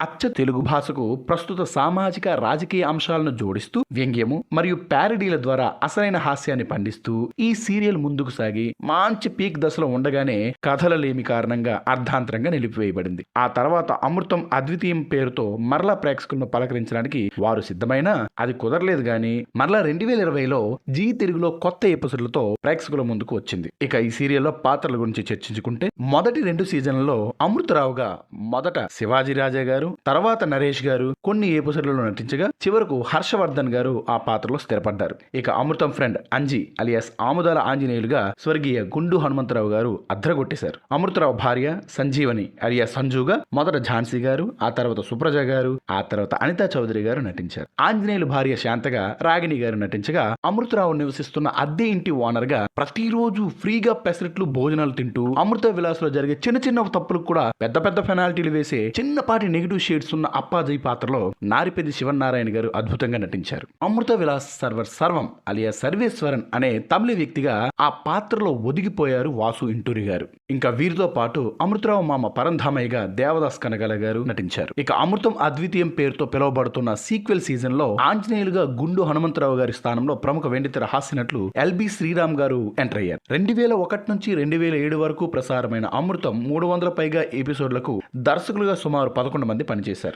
అచ్చ తెలుగు భాషకు ప్రస్తుత సామాజిక రాజకీయ అంశాలను జోడిస్తూ వ్యంగ్యము మరియు ప్యారడీల ద్వారా అసలైన హాస్యాన్ని పండిస్తూ ఈ సీరియల్ ముందుకు సాగి మంచి పీక్ దశలో ఉండగానే కథల లేమి కారణంగా అర్ధాంతరంగా నిలిపివేయబడింది. ఆ తర్వాత అమృతం అద్వితీయం పేరుతో మరలా ప్రేక్షకులను పలకరించడానికి వారు సిద్ధమైనా అది కుదరలేదు గాని మరలా రెండు వేల ఇరవైలో జీ తెలుగులో కొత్త ఎపిసోడ్లతో ప్రేక్షకుల ముందుకు వచ్చింది. ఇక ఈ సీరియల్లో పాత్రల గురించి చర్చించుకుంటే మొదటి రెండు సీజన్లలో అమృతరావుగా మొదట శివాజీ రాజా గారు తర్వాత నరేష్ గారు కొన్ని ఏపిసోడ్లలో నటించగా చివరకు హర్షవర్ధన్ గారు ఆ పాత్రలో స్థిరపడ్డారు. ఇక అమృతం ఫ్రెండ్ అంజీ అలియాస్ ఆముదాల ఆంజనేయులుగా స్వర్గీయ గుండు హనుమంతరావు గారు అద్రగొట్టేశారు అమృతరావు భార్య సంజీవని అలియా సంజుగా మొదట ఝాన్సీ గారు ఆ తర్వాత సుప్రజ గారు ఆ తర్వాత అనితా చౌదరి గారు నటించారు. ఆంజనేయులు భార్య శాంతగా రాగిణి గారు నటించగా అమృతరావు నివసిస్తున్న అద్దె ఇంటి ఓనర్గా ప్రతిరోజు ఫ్రీగా పెసరెట్లు భోజనాలు తింటూ అమృత విలాస్లో జరిగే చిన్న చిన్న తప్పులకు కూడా పెద్ద పెద్ద పెనాల్టీలు వేసే చిన్నపాటి నెగిటివ్ షేడ్స్ ఉన్న అప్పాజీ పాత్రలో నారిపెది శివనారాయణ గారు అద్భుతంగా నటించారు. అమృత విలాస్ సర్వర్ సర్వం అలియా సర్వేశ్వరన్ అనే తమిళ వ్యక్తిగా ఆ పాత్రలో ఒదిగిపోయారు వాసు ఇంటూరి గారు. ఇంకా వీరితో పాటు అమృతరావు మామ పరంధామయ్యగా దేవదాస్ కనగల గారు నటించారు. ఇక అమృతం అద్వితీయం పేరుతో పిలువబడుతున్న సీక్వెల్ సీజన్లో ఆంజనేయులుగా గుండు హనుమంతరావు గారి స్థానంలో ప్రముఖ వెండితెర హాస్యనట్లు ఎల్బి శ్రీరామ్ గారు ఎంటర్ అయ్యారు. రెండు వేల ఒకటి నుంచి రెండు వేల ఏడు వరకు ప్రసారమైన అమృతం మూడు వందల పైగా ఎపిసోడ్లకు దర్శకులుగా సుమారు పదకొండు మంది పనిచేశారు.